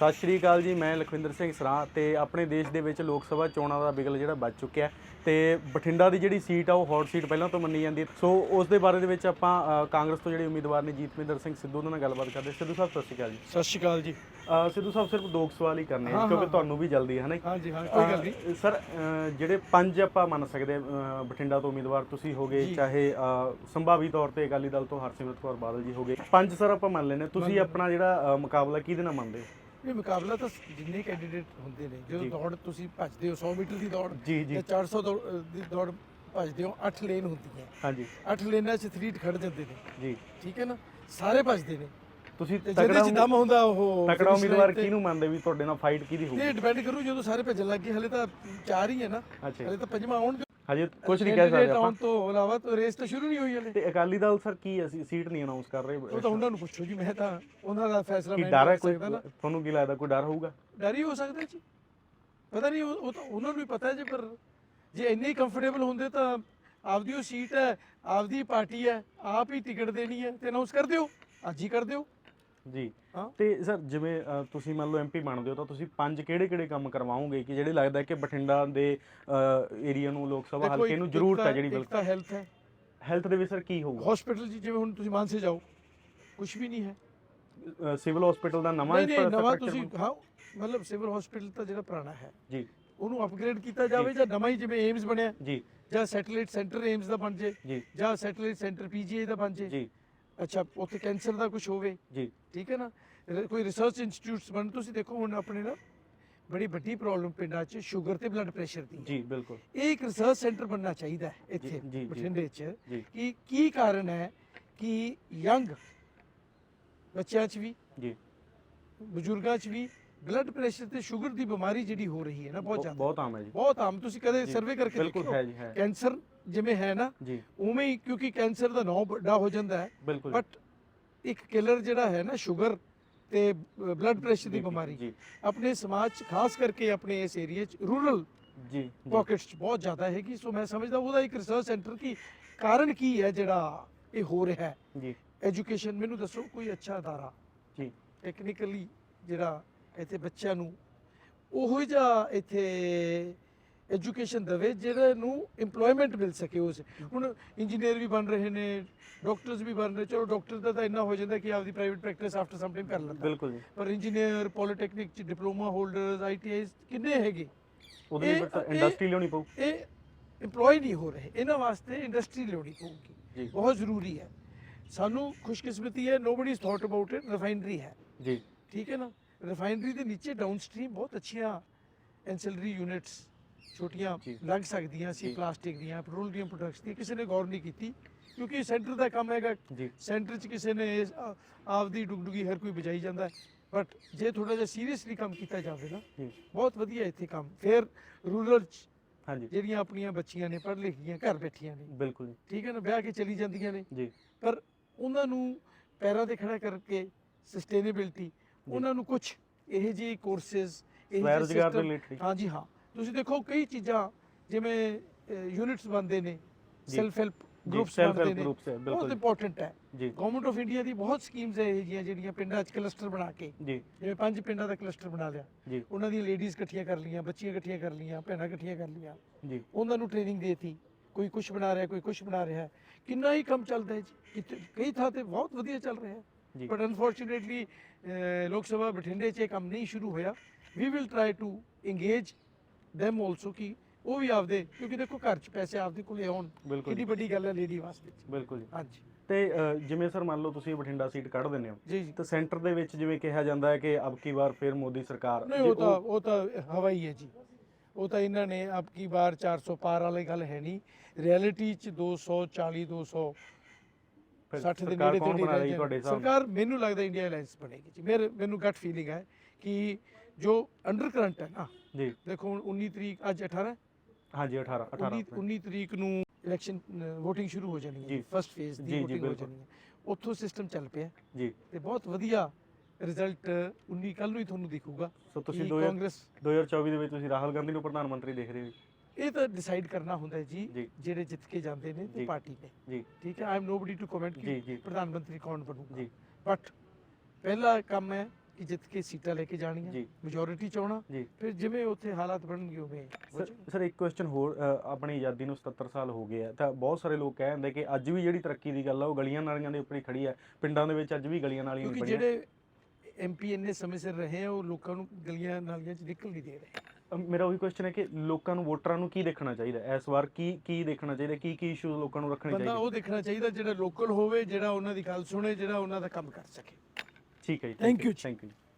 ਸਤਿ ਸ਼੍ਰੀ ਅਕਾਲ ਜੀ ਮੈਂ ਲਖਵਿੰਦਰ ਸਿੰਘ ਸਰਾਂ ਤੇ ਆਪਣੇ ਦੇਸ਼ ਦੇ ਵਿੱਚ ਲੋਕ ਸਭਾ ਚੋਣਾਂ ਦਾ ਬਿਗਲ ਜਿਹੜਾ ਵੱਜ ਚੁੱਕਿਆ ਤੇ ਬਠਿੰਡਾ ਦੀ ਜਿਹੜੀ ਸੀਟ ਆ ਉਹ ਹੌਟ ਸੀਟ ਪਹਿਲਾਂ ਤੋਂ ਮੰਨੀ ਜਾਂਦੀ ਸੋ ਉਸ ਦੇ ਬਾਰੇ ਦੇ ਵਿੱਚ ਆਪਾਂ ਕਾਂਗਰਸ ਤੋਂ ਜਿਹੜੇ ਉਮੀਦਵਾਰ ਨੇ ਜੀਤਮਿੰਦਰ ਸਿੰਘ ਸਿੱਧੂ ਉਹਨਾਂ ਨਾਲ ਗੱਲਬਾਤ ਕਰਦੇ ਸਿੱਧੂ ਸਾਹਿਬ ਸਤਿ ਸ਼੍ਰੀ ਅਕਾਲ ਜੀ। ਸਤਿ ਸ਼੍ਰੀ ਅਕਾਲ ਜੀ। ਸਿੱਧੂ ਸਾਹਿਬ ਸਿਰਫ ਦੋ ਸਵਾਲ ਹੀ ਕਰਨੇ ਆ ਕਿਉਂਕਿ। ਤੁਹਾਨੂੰ ਵੀ ਜਲਦੀ ਹੈ ਨਾ ਜੀ? ਹਾਂਜੀ ਹਾਂ ਕੋਈ ਗੱਲ ਨਹੀਂ। ਸਰ ਜਿਹੜੇ ਪੰਜ ਆਪਾਂ ਮੰਨ ਸਕਦੇ ਬਠਿੰਡਾ ਤੋਂ ਉਮੀਦਵਾਰ ਤੁਸੀਂ ਹੋਗੇ। ਚਾਹੇ ਸੰਭਾਵੀ ਤੌਰ ਤੇ ਅਕਾਲੀ ਦਲ ਤੋਂ ਹਰਸਿਮਰਤ ਕੌਰ ਬਾਦਲ ਜੀ ਹੋਗੇ ਪੰਜ ਸਰ ਆਪਾਂ ਮੰਨ ਲੈਨੇ ਤੁਸੀਂ ਆਪਣਾ ਜਿਹੜਾ ਮੁਕਾਬਲਾ ਕਿਹਦੇ ਨਾਲ ਮੰਨਦੇ ਹੋ? ਇਹ ਮੁਕਾਬਲਾ ਤਾਂ ਜਿੰਨੇ ਕੈਂਡੀਡੇਟ ਹੁੰਦੇ ਨੇ ਜਦੋਂ। ਦੌੜ ਤੁਸੀਂ ਭੱਜਦੇ ਹੋ 100 ਮੀਟਰ ਦੀ ਦੌੜ ਜੀ ਜੀ। ਜਾਂ 400 ਦੌੜ- ਅਹ ਦੀ ਦੌੜ ਭੱਜਦੇ ਹੋ 8 ਲੇਨ ਹੁੰਦੀਆਂ ਹਾਂਜੀ। 8 ਲੇਨਾਂ 'ਚ ਐਥਲੀਟ ਖੜ ਜਾਂਦੇ ਨੇ। ਜੀ। ਠੀਕ ਹੈ ਨਾ? ਸਾਰੇ ਭੱਜਦੇ ਨੇ। ਤੁਸੀਂ ਤੇ ਜਿਹਦੇ ਤਕੜਾ ਦਮ ਹੁੰਦਾ ਉਹ ਤਕੜਾ ਉਮੀਦਵਾਰ ਕਿਹਨੂੰ ਮੰਨਦੇ ਵੀ ਤੁਹਾਡੇ ਨਾਲ ਫਾਈਟ ਕਿਹਦੀ ਹੋਊਗੀ? ਇਹ ਡਿਪੈਂਡ ਕਰੂ ਜਦੋਂ ਸਾਰੇ ਭੱਜਣ ਲੱਗ ਗਏ ਹਲੇ ਤਾਂ ਚਾਰ ਹੀ ਹੈ ਨਾ। ਹਲੇ ਤਾਂ ਪੰਜਵਾਂ ਆਉਣਗੇ ਹਜੇ ਕੁਝ ਨਹੀਂ ਕਹਿ ਸਕਦੇ ਆਪਾਂ। ਤੋਂ ਇਲਾਵਾ ਤਾਂ ਰੇਸ ਤਾਂ ਸ਼ੁਰੂ ਨਹੀਂ ਹੋਈ ਹਲੇ। ਤੇ ਅਕਾਲੀ ਦਲ ਸਰ ਕੀ ਅਸੀਂ ਸੀਟ ਨਹੀਂ ਅਨਾਉਂਸ ਕਰ ਰਹੇ। ਉਹ ਤਾਂ ਉਹਨਾਂ ਨੂੰ ਪੁੱਛੋ ਜੀ ਮੈਂ ਤਾਂ ਉਹਨਾਂ ਦਾ ਫੈਸਲਾ ਕੀ ਮੈਂ ਡਰ ਹੈ ਕੋਈ? ਤੁਹਾਨੂੰ ਕੀ ਲੱਗਦਾ ਕੋਈ ਡਰ ਹੋਊਗਾ? ਡਰ ਹੀ ਹੋ ਸਕਦਾ ਜੀ। ਪਤਾ ਨਹੀਂ ਉਹ ਉਹ ਤਾਂ ਉਹਨਾਂ ਨੂੰ ਹੀ ਪਤਾ ਹੈ ਜੀ ਪਰ ਜੇ ਇੰਨੇ ਕੰਫਰਟੇਬਲ ਹੁੰਦੇ ਤਾਂ ਆਪਦੀ ਉਹ ਸੀਟ ਹੈ ਆਪਦੀ ਪਾਰਟੀ ਹੈ ਆਪ ਹੀ ਟਿਕਟ ਦੇਣੀ ਹੈ ਤੇ ਅਨਾਉਂਸ ਕਰ ਦਿਓ। ਅੱਜ ਹੀ ਕਰ ਦਿਓ। ਜੀ। ਤੇ ਸਰ ਜਿਵੇਂ ਤੁਸੀਂ ਮੰਨ ਲਓ ਐਮਪੀ ਬਣਦੇ ਹੋ ਤਾਂ ਤੁਸੀਂ ਪੰਜ ਕਿਹੜੇ ਕਿਹੜੇ ਕੰਮ ਕਰਵਾਓਗੇ? ਕਿ ਜਿਹੜੇ ਲੱਗਦਾ ਕਿ ਬਠਿੰਡਾ ਦੇ ਏਰੀਆ ਨੂੰ ਲੋਕ ਸਭਾ ਹਲਕੇ ਨੂੰ ਜ਼ਰੂਰਤ ਹੈ ਜਿਹੜੀ ਬਿਲਕੁਲ। ਹੈਲਥ ਹੈ। ਹੈਲਥ ਦੇ ਵਿੱਚ ਸਰ ਕੀ ਹੋਊਗਾ? ਹਸਪੀਟਲ ਜੀ ਜਿਵੇਂ ਹੁਣ ਤੁਸੀਂ ਮਾਨਸੇ ਜਾਓ ਕੁਝ ਵੀ ਨਹੀਂ ਹੈ। ਸਿਵਲ ਹਸਪੀਟਲ ਦਾ ਨਵਾਂ ਨਹੀਂ ਨਵਾਂ ਤੁਸੀਂ ਹਾਂ ਮਤਲਬ ਸਿਵਲ ਹਸਪੀਟਲ ਤਾਂ ਜਿਹੜਾ ਪੁਰਾਣਾ ਹੈ। ਜੀ। ਉਹਨੂੰ ਅਪਗ੍ਰੇਡ ਕੀਤਾ ਜਾਵੇ ਜਾਂ। ਨਵਾਂ ਹੀ ਜਿਵੇਂ ਏਮਸ ਬਣਿਆ। ਜੀ। ਜਾਂ ਸੈਟੇਲਾਈਟ ਸੈਂਟਰ ਏਮਸ ਦਾ ਬਣ ਜੇ। ਜੀ। ਜਾਂ ਸੈਟੇਲਾਈਟ ਸੈਂਟਰ ਪੀਜੀਆਈ ਦਾ ਬਣ ਜੇ। ਜੀ। ਅੱਛਾ ਉੱਥੇ ਕੈਂਸਰ ਦਾ ਕੁਝ ਹੋਵੇ? ਜੀ। ਠੀਕ ਹੈ ਨਾ? ਰ- ਕੋਈ ਰਿਸਰਚ ਇੰਸਟੀਚਿਊਟਸ ਬਣ ਤੁਸੀਂ ਦੇਖੋ ਹੁਣ ਆਪਣੇ ਨਾ ਬੜੀ ਵੱਡੀ ਪ੍ਰੋਬਲਮ ਪਿੰਡਾਂ 'ਚ ਸ਼ੂਗਰ ਤੇ ਬਲੱਡ ਪ੍ਰੈਸ਼ਰ ਦੀ। ਜੀ ਬਿਲਕੁਲ। ਇਹ ਇੱਕ ਰਿਸਰਚ ਸੈਂਟਰ ਬਣਨਾ ਚਾਹੀਦਾ ਹੈ ਜੀ, ਇੱਥੇ ਜੀ। ਬਠਿੰਡੇ 'ਚ। ਜੀ। ਕਿ ਕੀ ਕਾਰਨ ਹੈ ਕਿ ਯੰਗ ਬੱਚਿਆਂ 'ਚ ਵੀ ਜੀ। ਬਜ਼ੁਰਗਾਂ 'ਚ ਵੀ ਬਲੱਡ ਪ੍ਰੈਸ਼ਰ ਤੇ ਸ਼ੂਗਰ ਦੀ ਬਿਮਾਰੀ ਜਿਹੜੀ ਹੋ ਰਹੀ ਹੈ ਨਾ ਬਹੁਤ ਬਹੁ- ਜ਼ਿਆਦਾ। ਬਹੁਤ ਆਮ ਹੈ ਜੀ। ਬਹੁਤ ਆਮ। ਤੁਸੀਂ ਕਦੇ ਜੀ, ਸਰਵੇ ਕਰਕੇ ਬਿਲਕੁਲ ਦੇਖਿਓ? ਹੈ ਜੀ ਹੈ। ਕੈਂਸਰ ਜਿਵੇਂ ਹੈ ਨਾ ਜੀ। ਉਵੇਂ ਹੀ ਕਿਉਂਕਿ ਕੈਂਸਰ ਦਾ ਨਾਂ ਵੱਡਾ ਹੋ ਜਾਂਦਾ ਹੈ ਬਿਲਕੁਲ ਬਟ ਇੱਕ ਕਿਲਰ ਜਿਹੜਾ ਹੈ ਨਾ ਸ਼ੂਗਰ ਤੇ ਬਲੱਡ ਪ੍ਰੈਸ਼ਰ ਦੀ ਬਿਮਾਰੀ ਆਪਣੇ ਸਮਾਜ 'ਚ ਖਾਸ ਕਰਕੇ ਆਪਣੇ ਇਸ ਏਰੀਆ 'ਚ ਰੂਰਲ ਜੀ ਜੀ। ਪਾਕਟਸ 'ਚ ਬਹੁਤ ਜ਼ਿਆਦਾ ਹੈਗੀ। ਸੋ ਮੈਂ ਸਮਝਦਾ ਉਹਦਾ ਇੱਕ ਰਿਸਰਚ ਸੈਂਟਰ ਕੀ ਕਾਰਨ ਕੀ ਹੈ ਜਿਹੜਾ ਇਹ ਹੋ ਰਿਹਾ ਹੈ। ਜੀ। ਐਜੂਕੇਸ਼ਨ ਮੈਨੂੰ ਦੱਸੋ ਕੋਈ ਅੱਛਾ ਅਦਾਰਾ। ਜੀ। ਟੈਕਨੀਕਲੀ ਜਿਹੜਾ ਇੱਥੇ ਬੱਚਿਆਂ ਨੂੰ ਉਹੋ ਜਿਹਾ ਇੱਥੇ ਐਜੂਕੇਸ਼ਨ ਦੇਵੇ ਜਿਹੜਾ ਨੂੰ EMPLOYMENT ਮਿਲ ਸਕੇ ਉਸ। ਹੁਣ ਇੰਜੀਨੀਅਰ ਵੀ ਬਣ ਰਹੇ ਨੇ ਡਾਕਟਰਸ ਵੀ ਬਣ ਰਹੇ ਚਲੋ ਡਾਕਟਰ ਦਾ ਤਾਂ ਇੰਨਾ ਹੋ ਜਾਂਦਾ ਕਿ ਆਪਦੀ private practice after some time ਕਰ ਲੈਂਦਾ। ਬਿਲਕੁਲ ਜੀ। ਪਰ ਇੰਜੀਨੀਅਰ ਪੋਲੀਟੈਕਨਿਕ ਚ ਡਿਪਲੋਮਾ ਹੋਲਡਰਸ ਆਈਟੀਆਈਸ ਕਿੰਨੇ ਹੈਗੇ? ਉਹਦੇ ਲਈ ਇੰਡਸਟਰੀ ਲਿਆਉਣੀ ਪਊ। ਇਹ EMPLOY ਨਹੀਂ ਹੋ ਰਹੇ। ਇਹਨਾਂ ਵਾਸਤੇ ਇੰਡਸਟਰੀ ਲਿਆਉਣੀ ਪਊਗੀ। ਬਹੁਤ ਜ਼ਰੂਰੀ ਹੈ। ਸਾਨੂੰ ਖੁਸ਼ਕਿਸਮਤੀ ਹੈ nobody is thought about it refinery ਹੈ। ਜੀ। ਠੀਕ ਹੈ ਨਾ? ਰਿਫਾਈਨਰੀ ਦੇ ਨੀਚੇ ਡਾਊਨਸਟ੍ਰੀਮ ਬਹੁਤ ਅੱਛੀਆਂ ਐਂਸਲਰੀ ਯੂਨਿਟਸ ਛੋਟੀਆਂ ਜੀ। ਲੱਗ ਸਕਦੀਆਂ ਸੀ ਜੀ। ਪਲਾਸਟਿਕ ਦੀਆਂ ਪੈਟਰੋਲੀਅਮ ਪ੍ਰੋਡਕਟਸ ਦੀ ਕਿਸੇ ਨੇ ਗੌਰ ਨਹੀਂ ਕੀਤੀ ਕਿਉਂਕਿ ਸੈਂਟਰ ਦਾ ਕੰਮ ਹੈਗਾ। ਜੀ। ਸੈਂਟਰ 'ਚ ਕਿਸੇ ਨੇ ਇਸ- ਆ- ਆਪਦੀ ਡੁਗਡੁਗੀ ਹਰ ਕੋਈ ਬਜਾਈ ਜਾਂਦਾ ਬਟ ਜੇ ਥੋੜਾ ਜਿਹਾ ਸੀਰੀਅਸਲੀ ਕੰਮ ਕੀਤਾ ਜਾਵੇ ਨਾ ਜੀ। ਬਹੁਤ ਵਧੀਆ ਇੱਥੇ ਕੰਮ। ਫਿਰ ਰੂਰਲ 'ਚ ਹਾਂਜੀ। ਜਿਹੜੀਆਂ ਆਪਣੀਆਂ ਬੱਚੀਆਂ ਨੇ ਪੜ੍ਹ ਲਿਖ ਗਈਆਂ ਘਰ ਬੈਠੀਆਂ ਨੇ। ਬਿਲਕੁਲ ਜੀ। ਠੀਕ ਹੈ ਨਾ? ਵਿਆਹ ਕੇ ਚਲੀ ਜਾਂਦੀਆਂ ਨੇ। ਜੀ। ਪਰ ਉਹਨਾਂ ਨੂੰ ਪੈਰਾਂ ਤੇ ਖੜਾ ਕਰਕੇ ਸਸਟੇਨੇਬਿਲਟੀ ਉਹਨਾਂ ਨੂੰ ਕੁਝ ਇਹ ਜਿਹੇ ਕੋਰਸਸ ਇਹ ਸਵੈ ਰੁਜ਼ਗਾਰ ਦੇ ਰਿਲੇਟਡ ਹਾਂਜੀ ਹਾਂ। ਤੁਸੀਂ ਦੇਖੋ ਕਈ ਚੀਜ਼ਾਂ ਜਿਵੇਂ ਯੂਨਿਟਸ ਬਣਦੇ ਨੇ। ਸੈਲਫ ਹੈਲਪ ਗਰੁੱਪਸ ਬਣਦੇ ਨੇ। ਬਹੁਤ ਇੰਪੋਰਟੈਂਟ ਹੈ। ਗਵਰਨਮੈਂਟ ਆਫ ਇੰਡੀਆ ਦੀ ਬਹੁਤ ਸਕੀਮਸ ਹੈ ਇਹ ਜਿਹੀਆਂ ਜਿਹੜੀਆਂ ਪਿੰਡਾਂ 'ਚ ਕਲਸਟਰ ਬਣਾ ਕੇ। ਜਿਵੇਂ ਪੰਜ ਪਿੰਡਾਂ ਦਾ ਕਲਸਟਰ ਬਣਾ ਲਿਆ। ਉਹਨਾਂ ਦੀਆਂ ਲੇਡੀਜ਼ ਇਕੱਠੀਆਂ ਕਰ ਲਈਆਂ ਬੱਚੀਆਂ ਇਕੱਠੀਆਂ ਕਰ ਲਈਆਂ ਭੈਣਾਂ ਇਕੱਠੀਆਂ ਕਰ ਲਈਆਂ। ਜੀ। ਉਹਨਾਂ ਨੂੰ ਟ੍ਰੇਨਿੰਗ ਦੇਤੀ। ਕੋਈ ਕੁਝ ਬਣਾ ਰਿਹਾ ਕੋਈ ਕੁਝ ਬਣਾ ਰਿਹਾ। ਕਿੰਨਾ ਹੀ ਕੰਮ ਚੱਲਦਾ ਹੈ ਜੀ। ਕਈ ਥਾਂ ਤੇ ਬਹੁਤ ਵਧੀਆ ਚੱਲ ਰਿਹਾ ਹੈ। ਬਟ ਅਨਫੋਰਚੂਨੇਟਲੀ ਲੋਕ ਸਭਾ ਬਠਿੰਡੇ 'ਚ ਇਹ ਕੰਮ ਨਹੀਂ ਸ਼ੁਰੂ ਹੋਇਆ। We will try to engage them also ਕਿ ਉਹ ਵੀ ਆਪਦੇ ਕਿਉਂਕਿ ਦੇਖੋ ਘਰ 'ਚ ਪੈਸੇ ਆਪਦੇ ਕੋਲੇ ਆਉਣ ਬਿਲਕੁਲ ਕਿੰਨੀ ਵੱਡੀ ਗੱਲ ਹੈ ਲੇਡੀ ਵਾਸਤੇ। ਬਿਲਕੁਲ ਜੀ। ਹਾਂਜੀ। ਤੇ ਅ, ਜਿਵੇਂ ਸਰ ਮੰਨ ਲਓ ਤੁਸੀਂ ਬਠਿੰਡਾ ਸੀਟ ਕੱਢ ਦਿੰਦੇ ਹੋ ਜੀ ਜੀ। ਤਾਂ ਸੈਂਟਰ ਦੇ ਵਿੱਚ ਜਿਵੇਂ ਕਿਹਾ ਜਾਂਦਾ ਹੈ ਕਿ ਅਬ ਕੀ ਵਾਰ ਫਿਰ ਮੋਦੀ ਸਰਕਾਰ ਨਹੀਂ ਜੇ ਉਹ ਤਾਂ ਉਹ ਤਾਂ ਹਵਾ ਹੀ ਜੀ। ਉਹ ਤਾਂ ਇਹਨਾਂ ਨੇ ਅਬ ਕੀ ਬਾਰ 400 ਪਾਰ ਵਾਲੀ ਗੱਲ ਹੈ ਨਹੀਂ। ਰਿਐਲਿਟੀ 'ਚ 240 200 ਫਿਰ 60 ਦੇ ਸਰਕਾਰ ਨੇੜੇ ਕੌਣ ਤੇੜੇ ਬਣਾ ਰਹੀ ਰਹਿ ਤੁਹਾਡੇ ਜਾਣ। ਹਿਸਾਬ ਨਾਲ? ਸਰਕਾਰ ਮੈਨੂੰ ਲੱਗਦਾ ਇੰਡੀਆ ਅਲਾਈਅੰਸ ਬਣੇਗੀ ਜੀ। ਮੇਰੇ ਮੈਨੂੰ ਗੱਟ ਫੀਲਿੰਗ ਹੈ ਕਿ ਜੋ ਅੰਡਰ ਕਰੰਟ ਹੈ ਨਾ ਜੀ। ਦੇਖੋ ਹੁਣ 19 ਤਰੀਕ ਅੱਜ 18 ਹੈ ਹਾਂਜੀ 18 18 19 19 ਤਰੀਕ ਨੂੰ ਇਲੈਕਸ਼ਨ VOTING ਸ਼ੁਰੂ ਹੋ ਜਾਣੀ ਹੈ ਜੀ। ਫਸਟ ਫੇਜ਼ ਦੀ VOTING ਹੋ। ਜਾਣੀ ਹੈ। ਉੱਥੋਂ ਸਿਸਟਮ ਚੱਲ ਪਿਆ। ਜੀ। ਤੇ ਬਹੁਤ ਵਧੀਆ ਰਿਜ਼ਲਟ 19 ਕੱਲ ਨੂੰ ਹੀ ਤੁਹਾਨੂੰ ਦਿਖੂਗਾ ਸੋ ਤੁਸੀਂ ਕਿ 2000 ਕਾਂਗਰਸ 2024 ਦੇ ਵਿੱਚ ਤੁਸੀਂ ਰਾਹੁਲ ਗਾਂਧੀ ਨੂੰ ਪ੍ਰਧਾਨ ਮੰਤਰੀ ਦੇਖ ਰਹੇ ਹੋ ਇਹ ਤਾਂ ਡਿਸਾਈਡ ਕਰਨਾ ਹੁੰਦਾ ਹੈ ਜੀ। ਜਿਹੜੇ ਜਿੱਤ ਕੇ ਜਾਂਦੇ ਨੇ ਤੇ। ਪਾਰਟੀ ਨੇ ਜੀ। ਠੀਕ ਹੈ? I am nobody to comment. ਕਿ ਪ੍ਰਧਾਨ ਮੰਤਰੀ ਕੌਣ ਬਣੂਗਾ। ਜੀ। ਬਟ ਪਹਿਲਾ ਕੰਮ ਹੈ ਕਿ ਜਿੱਤ ਕੇ ਸੀਟਾਂ ਲੈ ਕੇ ਜਾਣੀਆਂ। ਮੈਜੋਰਿਟੀ ਚਾਹਣਾ ਫਿਰ ਜਿਵੇਂ ਉੱਥੇ ਹਾਲਾਤ ਬਣਨਗੇ ਉਵੇਂ ਸਰ ਇੱਕ ਕੁਐਸਚਨ ਹੋਰ ਆਪਣੀ ਆਜ਼ਾਦੀ ਨੂੰ 77 ਸਾਲ ਹੋ ਗਏ ਆ ਤਾਂ ਬਹੁਤ ਸਾਰੇ ਲੋਕ ਕਹਿ ਦਿੰਦੇ ਕਿ ਅੱਜ ਵੀ ਜਿਹੜੀ ਤਰੱਕੀ ਦੀ ਗੱਲ ਆ ਉਹ ਗਲੀਆਂ ਨਾਲੀਆਂ ਦੇ ਉੱਪਰ ਹੀ ਖੜੀ ਆ। ਪਿੰਡਾਂ ਦੇ ਵਿੱਚ ਅੱਜ ਵੀ ਗਲੀਆਂ ਨਾਲੀਆਂ ਨਹੀਂ ਕਿਉਂਕਿ ਬਣੀਆਂ ਜਿਹੜੇ ਐਮਪੀ ਇੰਨੇ ਸਮੇਂ ਸਿਰ ਰਹੇ ਆ ਉਹ ਲੋਕਾਂ ਨੂੰ ਗਲੀਆਂ ਨਾਲੀਆਂ 'ਚ ਨਿਕਲ ਨਹੀਂ ਦੇ ਰਹੇ। ਮੇਰਾ ਉਹੀ ਕੁਐਸਚਨ ਹੈ ਕਿ ਲੋਕਾਂ ਨੂੰ ਵੋਟਰਾਂ ਨੂੰ ਕੀ ਦੇਖਣਾ ਚਾਹੀਦਾ? ਇਸ ਵਾਰ ਕੀ ਕੀ ਦੇਖਣਾ ਚਾਹੀਦਾ? ਕੀ ਕੀ ਇਸ਼ੂਜ਼ ਲੋਕਾਂ ਨੂੰ ਰੱਖਣੇ ਬੰਦਾ ਚਾਹੀਦੇ? ਉਹ ਦੇਖਣਾ ਚਾਹੀਦਾ ਜਿਹੜਾ ਲੋਕਲ ਹੋਵੇ ਜਿਹੜਾ ਉਹਨਾਂ ਦੀ ਗੱਲ ਸੁਣੇ ਜਿਹੜਾ ਉਹਨਾਂ ਦਾ ਕੰਮ ਕਰ ਸਕੇ। ਠੀਕ ਹੈ ਜੀ Thank you ਜੀ। Thank you